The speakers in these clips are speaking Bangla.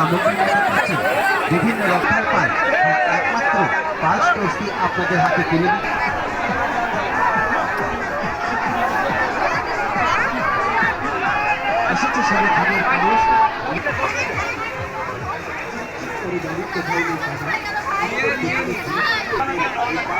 সামগ্রী বিভিন্ন রক্ষার পান একমাত্র পাঁচ টোস্টি আপনাদের হাতে তুলে এসেছে সারা খাবার মানুষ। পরিবারের কোথাও নেই বাধা। এই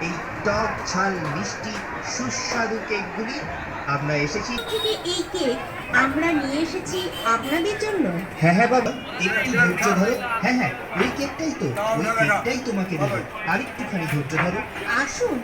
এই টক ঝাল মিষ্টি সুস্বাদু কেকগুলি আমরা এসেছি থেকে এই কেক আমরা নিয়ে এসেছি আপনাদের জন্য হ্যাঁ হ্যাঁ বাবা একটু ধৈর্য ধরো হ্যাঁ হ্যাঁ ওই কেকটাই তো ওই কেকটাই তোমাকে দেবো আর একটুখানি ধৈর্য ধরো আসুন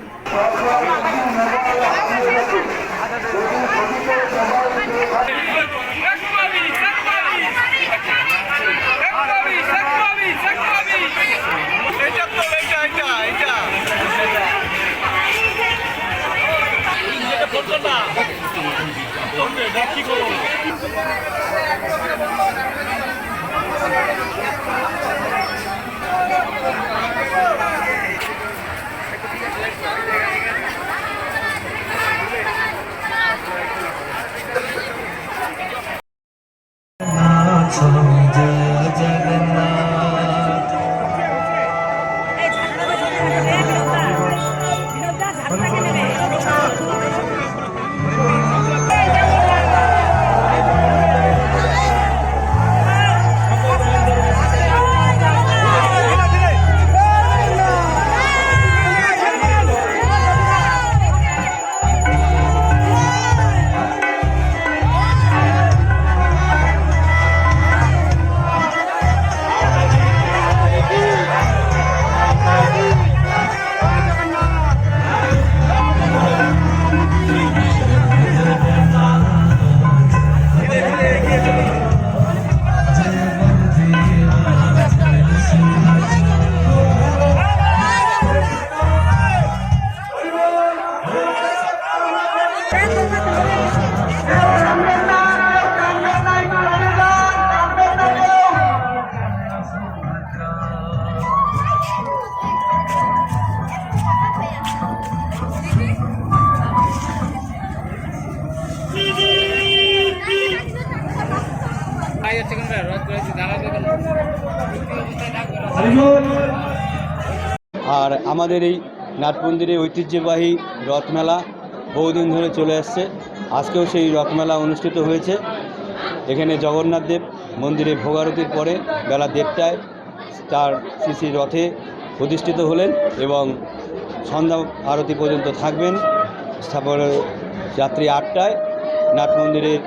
আর আমাদের এই নাট মন্দিরের ঐতিহ্যবাহী রথমেলা বহুদিন ধরে চলে আসছে। আজকেও সেই রথমেলা অনুষ্ঠিত হয়েছে। এখানে জগন্নাথ দেব মন্দিরে ভোগারতির পরে বেলা দেড়টায় তার শ্রী রথে প্রতিষ্ঠিত হলেন এবং সন্ধ্যা আরতি পর্যন্ত থাকবেন। তারপরে রাত্রি আটটায় নাট মন্দিরের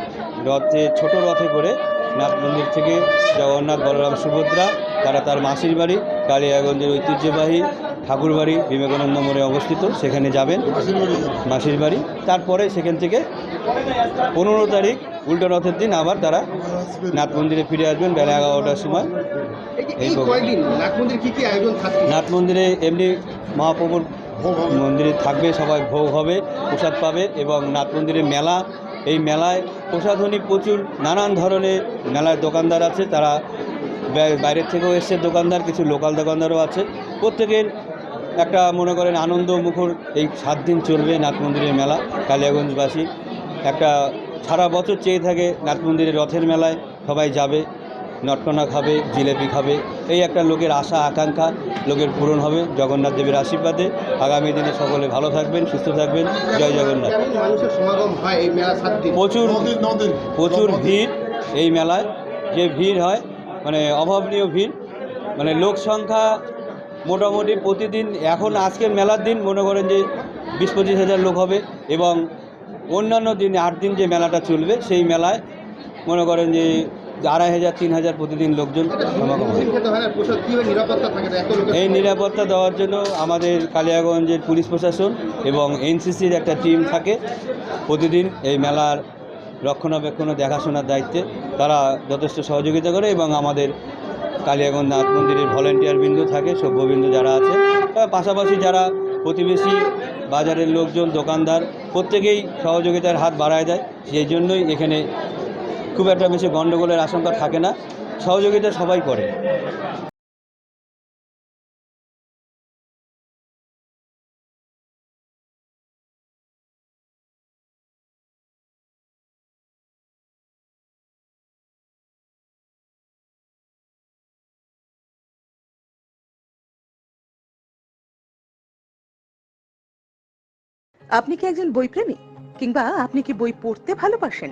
রথে ছোট রথে করে নাট মন্দির থেকে জগন্নাথ বলরাম সুভদ্রা তারা তার মাসির বাড়ি কালিয়াগঞ্জের ঐতিহ্যবাহী ঠাকুরবাড়ি বিবেকানন্দ মোড়ে অবস্থিত। সেখানে যাবেন মাসির বাড়ি। তারপরে সেখান থেকে পনেরো তারিখ উল্টো রথের দিন আবার তারা নাথ মন্দিরে ফিরে আসবেন বেলা এগারোটার সময়। এই। নাট মন্দিরে এমনি মহাপ্রভুর মন্দিরে থাকবে সবাই ভোগ হবে প্রসাদ পাবে এবং নাথ মন্দিরে মেলা এই মেলায় প্রসাধনী প্রচুর নানান ধরনের মেলায় দোকানদার আছে, তারা বাইরের থেকেও এসছে দোকানদার, কিছু লোকাল দোকানদারও আছে। প্রত্যেকের একটা মনে করেন আনন্দ মুখর এই সাত দিন চলবে নাথ মন্দিরের মেলা, কালিয়াগঞ্জবাসী। একটা সারা বছর চেয়ে থাকে নাথ মন্দিরের রথের মেলায় সবাই যাবে। নটকনা খাবে জিলেপি খাবে। এই একটা লোকের আশা আকাঙ্ক্ষা লোকের পূরণ হবে জগন্নাথ দেবের আশীর্বাদে। আগামী দিনে সকলে ভালো থাকবেন সুস্থ থাকবেন। জয় জগন্নাথ। কেমন মানুষের সমাগম হয় এই মেলা সাত দিন? প্রচুর প্রচুর ভিড় এই মেলায়। যে ভিড় হয় মানে অভাবনীয় ভিড় মানে লোক সংখ্যা মোটামুটি প্রতিদিন এখন আজকের মেলার দিন মনে করেন যে বিশ পঁচিশ হাজার লোক হবে এবং অন্যান্য দিন আট দিন যে মেলাটা চলবে সেই মেলায় মনে করেন যে আড়াই হাজার তিন হাজার প্রতিদিন লোকজন সমাগম হয়। এই নিরাপত্তা দেওয়ার জন্য আমাদের কালিয়াগঞ্জের পুলিশ প্রশাসন এবং এনসিসির একটা টিম থাকে। প্রতিদিন এই মেলার রক্ষণাবেক্ষণ দেখাশোনার দায়িত্বে তারা যথেষ্ট সহযোগিতা করে এবং আমাদের কালিয়াগঞ্জ নাথ মন্দিরের ভলেন্টিয়ার বিন্দু থাকে সভ্যবিন্দু যারা আছে। পাশাপাশি যারা প্রতিবেশী বাজারের লোকজন দোকানদার প্রত্যেকেই সহযোগিতার হাত বাড়ায় দেয়। সেই জন্যই এখানে খুব একটা বেশি গণ্ডগোলের আশঙ্কা থাকে না। সহযোগিতা সবাই করে। আপনি কি একজন বইপ্রেমী? কিংবা আপনি কি বই পড়তে ভালোবাসেন?